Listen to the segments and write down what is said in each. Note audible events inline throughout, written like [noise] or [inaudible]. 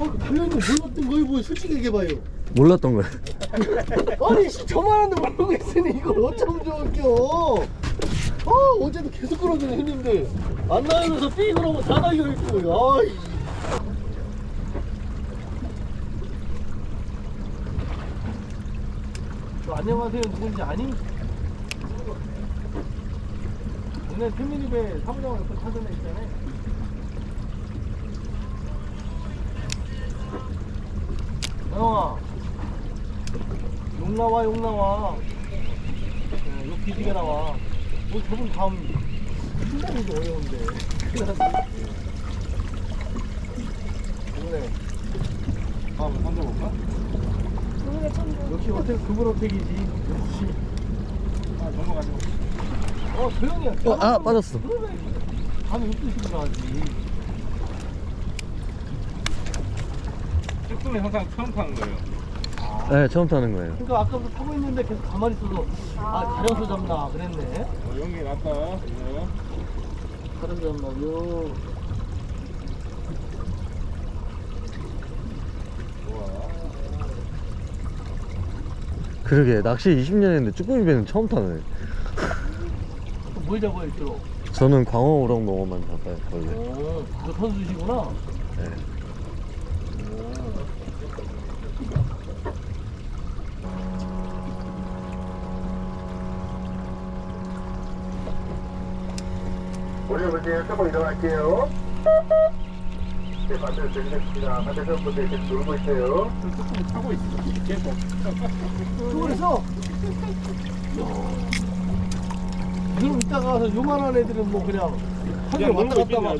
아, 당연히 몰랐던 거예요. 뭐 솔직히 얘기해봐요. 몰랐던 거예요. 아니 씨, 저만 하는데 모르고 있으니 이걸 어쩌면 좋을게요. 아 어제도 계속 그러더니 형님들 안 나가면서 삐 그러고 다 달려있고 아이. 저 안녕하세요 누군지 아니? 오늘 패밀리배 사무장 옆에 타던 애 있잖아요. 영아. 욕 나와 욕 나와. 어, 욕 뒤지게 나와. 뭐 저분 다음 신나기도 어려운데. 그래 다음 던져볼까? 역시 어택 그분 어택이지. 역시. 아 넘어가죠 어 조용히 해 어, 아, 빠졌어. 그러면 감이 없으시구나 하지 쭈꾸미 항상 처음 타는 거예요. 네, 처음 타는 거예요. 그러니까 아까부터 타고 있는데 계속 가만히 있어서 아 가려서 잡나 그랬네 어, 연기 났다. 이거. 가려서 잡나 요 그러게, 낚시 20년 했는데 쭈꾸미 배는 처음 타네. 뭘 잡아요 주로 저는 광어 우럭 농어만 잡아요, 원래. 오, 그 선수시구나 네. 우리 문제 조금 이동할게요. 네, 반대로 드리겠습니다. 반대편 분들 계속 놀고 있어요. 저 쭈꾸미 타고 있어. 계속. [laughs] 그래서 [laughs] 그럼 이따가 가서 요만한 애들은 뭐 그냥 한개 왔다 갔다 막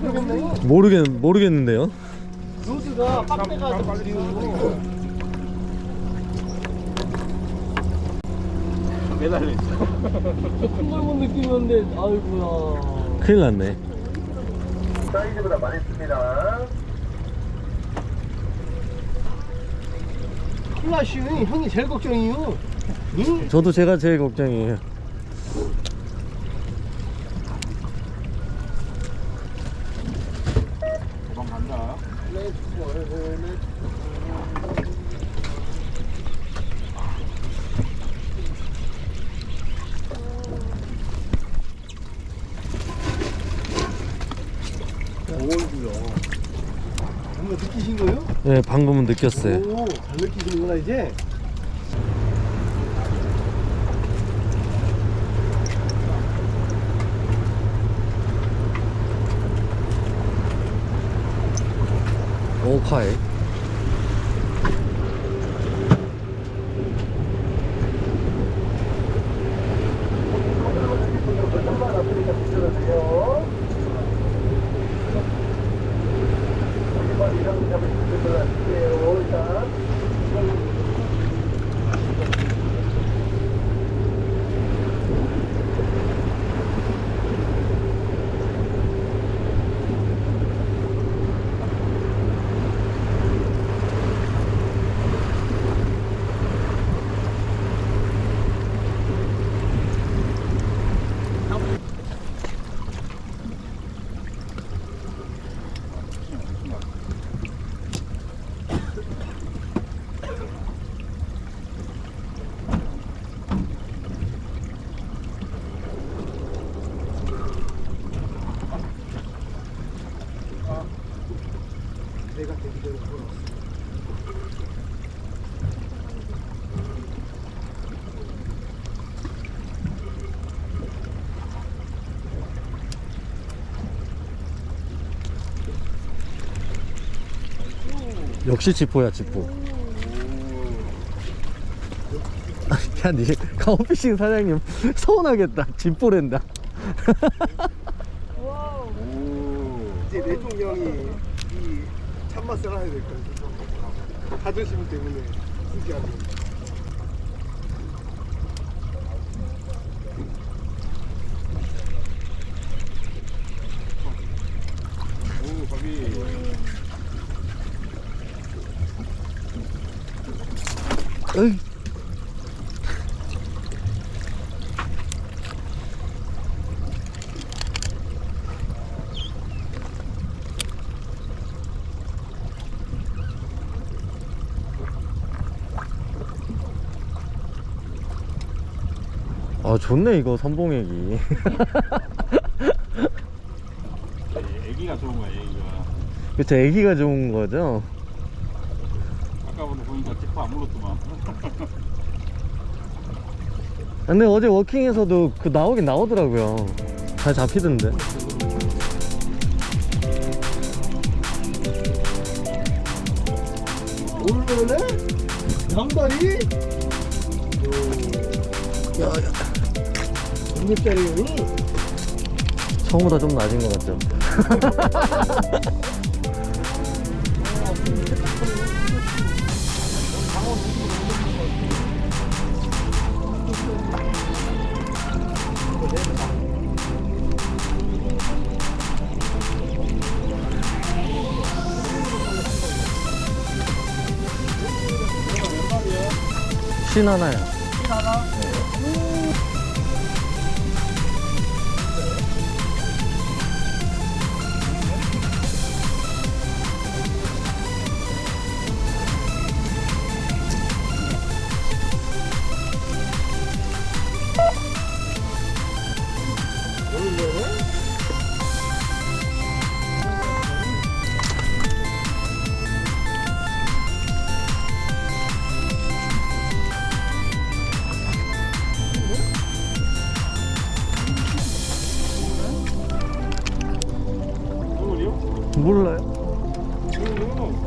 그러겠네 모르겠, 모르겠는데요? 로드가 빡대가 좀 빨리 지금 매달려 있어. 큰걸 못 느끼는데 아이고야 큰일 났네. 사이즈보다 많이 씁니다. 플라시는 형이 제일 걱정이요 응? 저도 제가 제일 걱정이에요. 도망간다. 뭔가 느끼신 거예요? 네, 방금은 느꼈어요. 오, 잘 느끼시는구나 이제 오카이. 역시 지포야, 지포. 야, 니 카우피싱 사장님 서운하겠다. 지포랜다. 이제 내종 형이 이 참맛을 알아야 될 거예요 자존심 때문에 않는 아 좋네 이거 선봉애기. [laughs] 애기가 좋은 거야 애기가. 그쵸 애기가 좋은 거죠? 아까부터 보니까 지퍼 안 물었더만 근데 어제 워킹에서도 그 나오긴 나오더라고요. 잘 잡히던데. 오늘래? 양다리? 야 야 중립자리 처음보다 좀 낮은 것 같죠 신 하나요 누구요?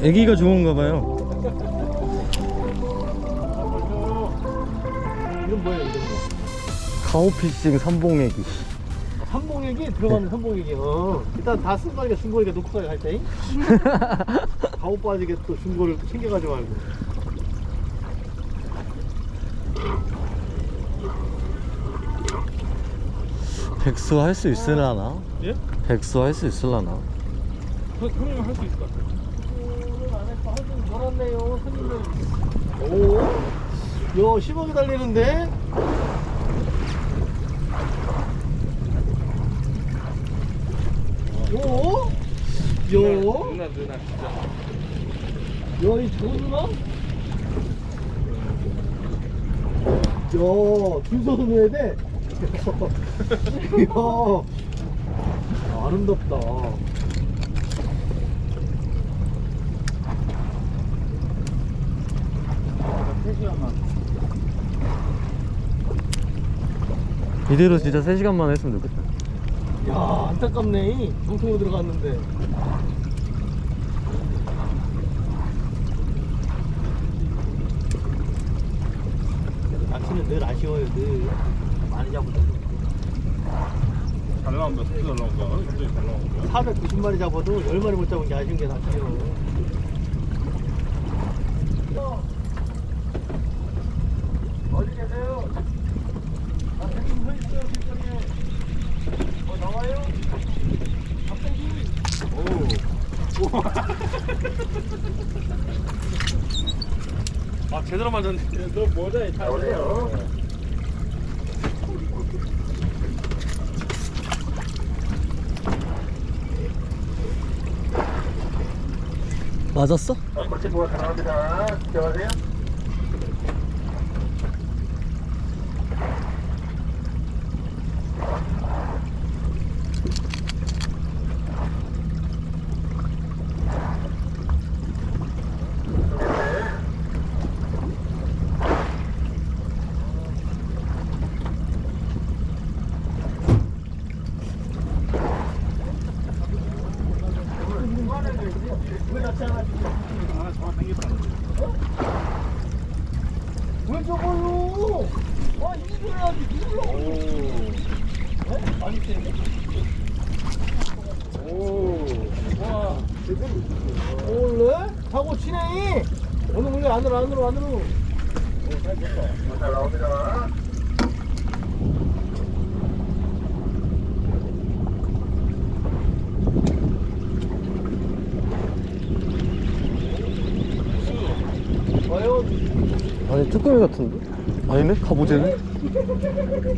애기가 좋은가 봐요 이건 뭐예요 이건 뭐? 카우피싱 삼봉애기 삼봉액이 들어가는 삼봉액이 어. 일단 다 쓴 거니까 준 거니까 놓고 가야 할 때. 가오 빠지게 또또 챙겨가지 말고. 백수 할 수 있으려나? 예? 백수 할 수 있으려나? 형님 할수 있을 것 같아요 안에 한좀 놀았네요 손님들. 오, 요 10억이 달리는데. 오, 요, 누나 누나 진짜 야, 이 좋은 누나? 야, 줄 서서 넣어야 돼. [laughs] 이야, 아름답다. 이대로 진짜 3시간만 했으면 좋겠다 야, 안타깝네. 정통으로 들어갔는데. 낚시는 늘 아쉬워요, 늘. 많이 잡고. 잘 나온다 진짜 잘 나온다 굉장히 잘 나온다 490마리 잡아도 10마리 못 잡은 게 아쉬운 게 낚시요. 어디 계세요? 아, 대충 서 있어요, 길거리에. 어, 나와요? 갑자기. [laughs] 아 제대로 맞았네 너 모자에 다 나오네요. 맞았어? 골치 보가 나옵니다. 집중하세요. 하나 잡아 당겼다 왜 저거요? 아, 이걸 하지, 이걸 하고. 어? 많이 세네? 오와 원래? 타고 치네. 오늘 원래 안으로, 안으로, 안으로. 잘 나옵니다. 아니 쭈꾸미 같은데? 아니네? 갑오제네?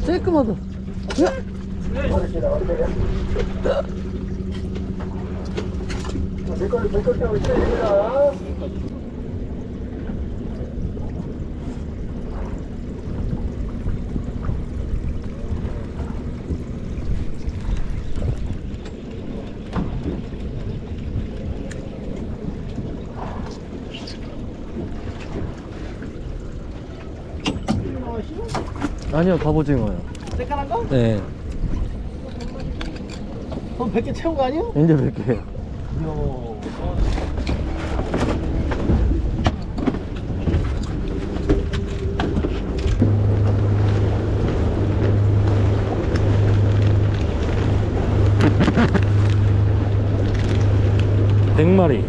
쬐끔하다 물고기 물고기 하고 있어요 아니요 갑오징어요 새까만 거? 네 그럼 100개 채운 거 아니야? 이제 100개. 이야. 백마리